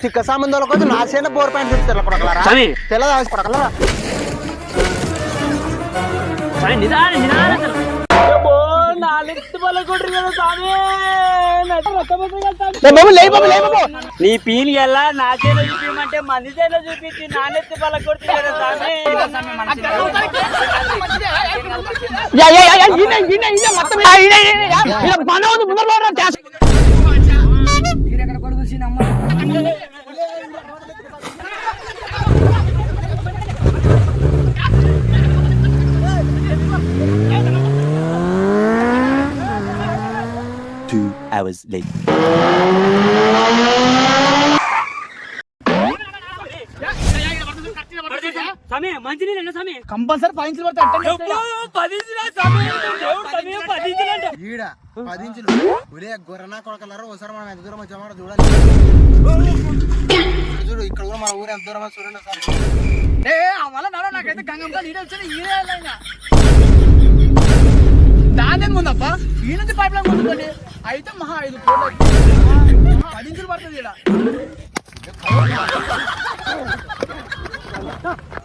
తిక్క సంబంధాల కోసం నా చేన బోర్ పాయింట్ తెల్ల కొడకలరా స్వామి తెల్ల స్వామి నిదాన నిదాన నీ పీని ఎలా నా చేలో చూపించమంటే మంది చేలో చూపించి నానెత్తి బల కొడుతుంది మంచి నీళ్ళు స్వామి కంపల్సరీ పాయింట్లు పడితే ఈడ పది ఇంచులు. ఒరే గొర్రెనా కొడకలరా? ఒకసారి మనం ఎంత దూరం వచ్చామో చూడాలి. చూడు ఇక్కడ కూడా మన ఊరు ఎంత దూరం చూడండి ఒకసారి ఏ అవల నడవ నాకైతే గంగంగా నీడే వచ్చేది. ఈడే పైప్ లైన్ కొట్టుకోండి. అయితే మహా ఐదు కోట్లు పది ఇంచులు పడుతుంది ఇలా